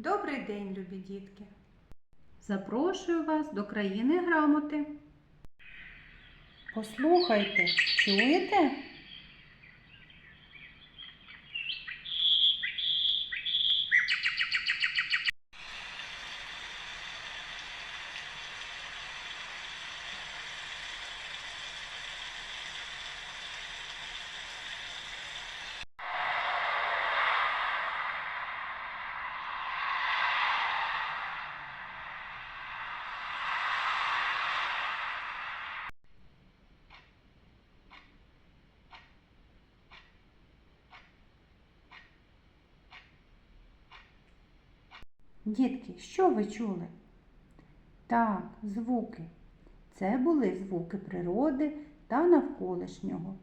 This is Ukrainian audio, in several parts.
Добрий день, любі дітки! Запрошую вас до країни грамоти. Послухайте, чуєте? Дітки, що ви чули? Так, звуки. Це були звуки природи та навколишнього.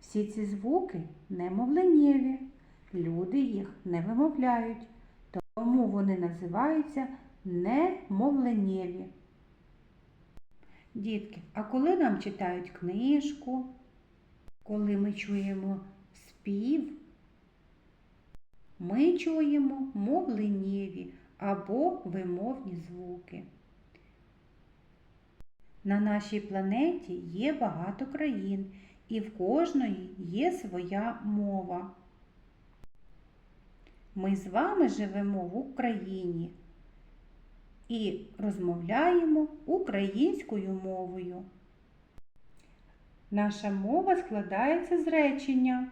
Всі ці звуки немовленєві. Люди їх не вимовляють, тому вони називаються немовленєві. Дітки, а коли нам читають книжку, коли ми чуємо спів, ми чуємо мовленєві або вимовні звуки. На нашій планеті є багато країн, і в кожної є своя мова. Ми з вами живемо в Україні і розмовляємо українською мовою. Наша мова складається з речення.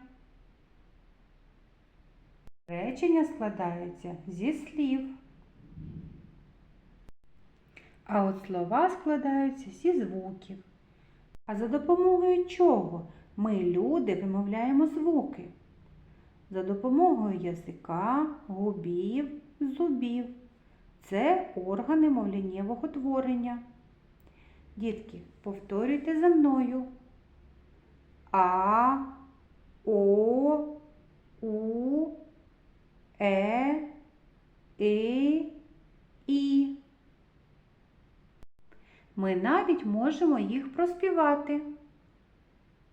Речення складаються зі слів. А от слова складаються зі звуків. А за допомогою чого ми, люди, вимовляємо звуки? За допомогою язика, губів, зубів. Це органи мовляннєвого творення. Дітки, повторюйте за мною. А, О, У, Е, И. Ми навіть можемо їх проспівати.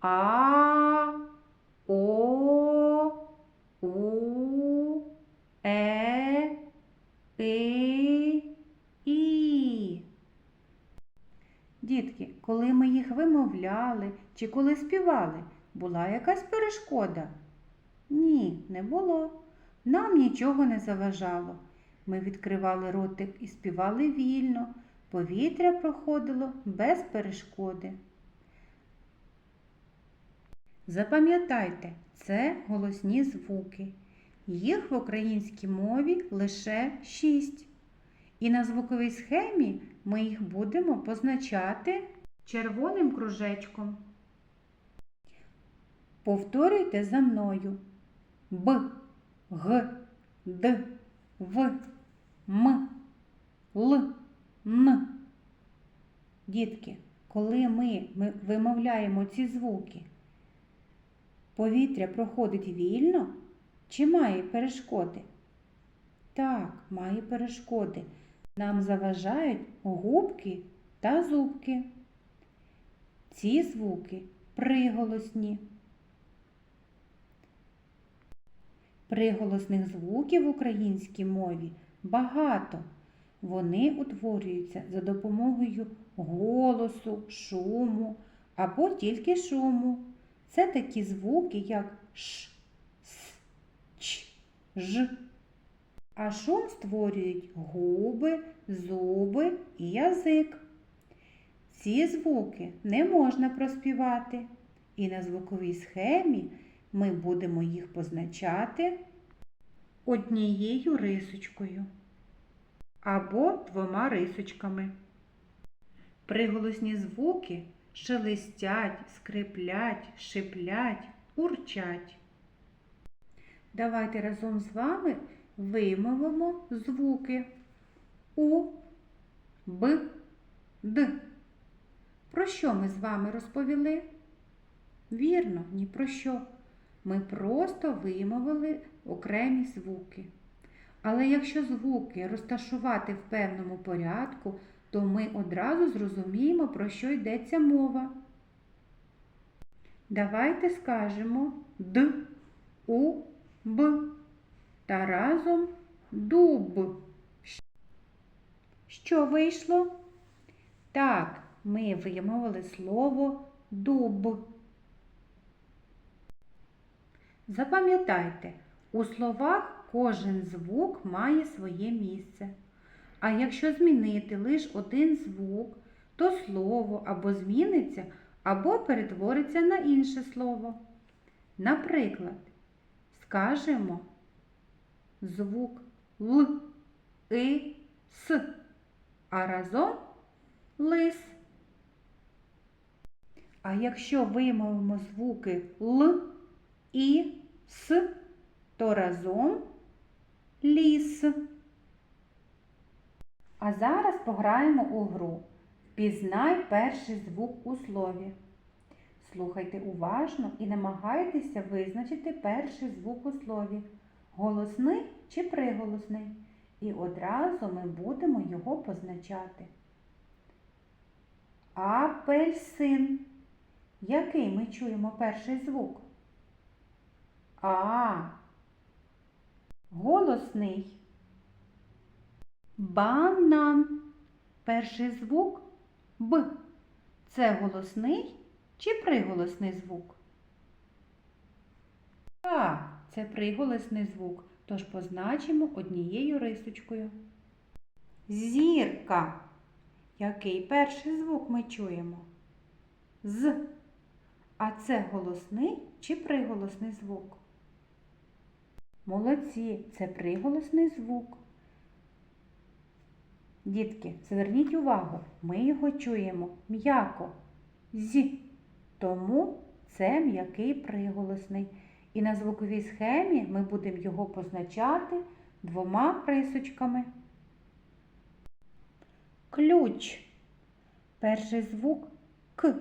А, О, У, Е, И, І. Дітки, коли ми їх вимовляли чи коли співали, була якась перешкода? Ні, не було. Нам нічого не заважало. Ми відкривали ротик і співали вільно. Повітря проходило без перешкоди. Запам'ятайте, це голосні звуки. Їх в українській мові лише шість. І на звуковій схемі ми їх будемо позначати червоним кружечком. Повторюйте за мною Б, Г, Д, В, М, Л. Н. Дітки, коли ми, ми вимовляємо ці звуки, повітря проходить вільно чи має перешкоди? Так, має перешкоди. Нам заважають губки та зубки. Ці звуки приголосні. Приголосних звуків в українській мові багато. Вони утворюються за допомогою голосу, шуму або тільки шуму. Це такі звуки, як ш, с, ч, ж. А шум створюють губи, зуби і язик. Ці звуки не можна проспівати, і на звуковій схемі ми будемо їх позначати однією рисочкою або двома рисочками. Приголосні звуки шелестять, скриплять, шиплять, урчать. Давайте разом з вами вимовимо звуки У, Б, Д. Про що ми з вами розповіли? Вірно, ні про що. Ми просто вимовили окремі звуки. Але якщо звуки розташувати в певному порядку, то ми одразу зрозуміємо, про що йдеться мова. Давайте скажемо Д, У, Б та разом дуб. Що вийшло? Так, ми вимовили слово дуб. Запам'ятайте, у словах кожен звук має своє місце. А якщо змінити лише один звук, то слово або зміниться, або перетвориться на інше слово. Наприклад, скажемо звук Л, И, С, а разом лис. А якщо вимовимо звуки Л, І, С, то разом ліс. А зараз пограємо у гру. Впізнай перший звук у слові. Слухайте уважно і намагайтеся визначити перший звук у слові голосний чи приголосний. І одразу ми будемо його позначати. Апельсин. Який ми чуємо перший звук? А. Голосний. Банан. Перший звук Б. Це голосний чи приголосний звук? Так, це приголосний звук, тож позначимо однією рисочкою. Зірка. Який перший звук ми чуємо? З. А це голосний чи приголосний звук? Молодці, це приголосний звук. Дітки, зверніть увагу, ми його чуємо м'яко з, тому це м'який приголосний. І на звуковій схемі ми будемо його позначати двома рисочками. Ключ. Перший звук К.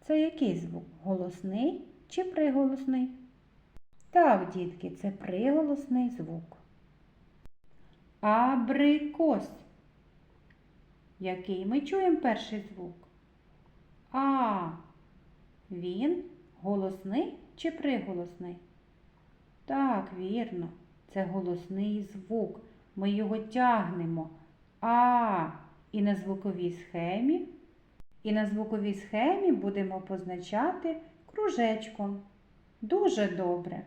Це який звук? Голосний чи приголосний? Так, дітки, це приголосний звук. Абрикос. Який ми чуємо перший звук? А. Він голосний чи приголосний? Так, вірно, це голосний звук. Ми його тягнемо. А. І на звуковій схемі. І на звуковій схемі будемо позначати кружечком. Дуже добре.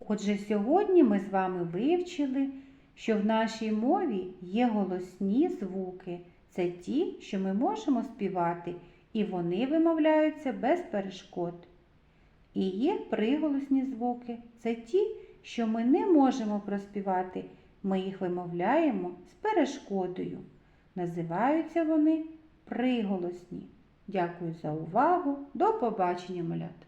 Отже, сьогодні ми з вами вивчили, що в нашій мові є голосні звуки. Це ті, що ми можемо співати, і вони вимовляються без перешкод. І є приголосні звуки. Це ті, що ми не можемо проспівати, ми їх вимовляємо з перешкодою. Називаються вони приголосні. Дякую за увагу. До побачення, малята!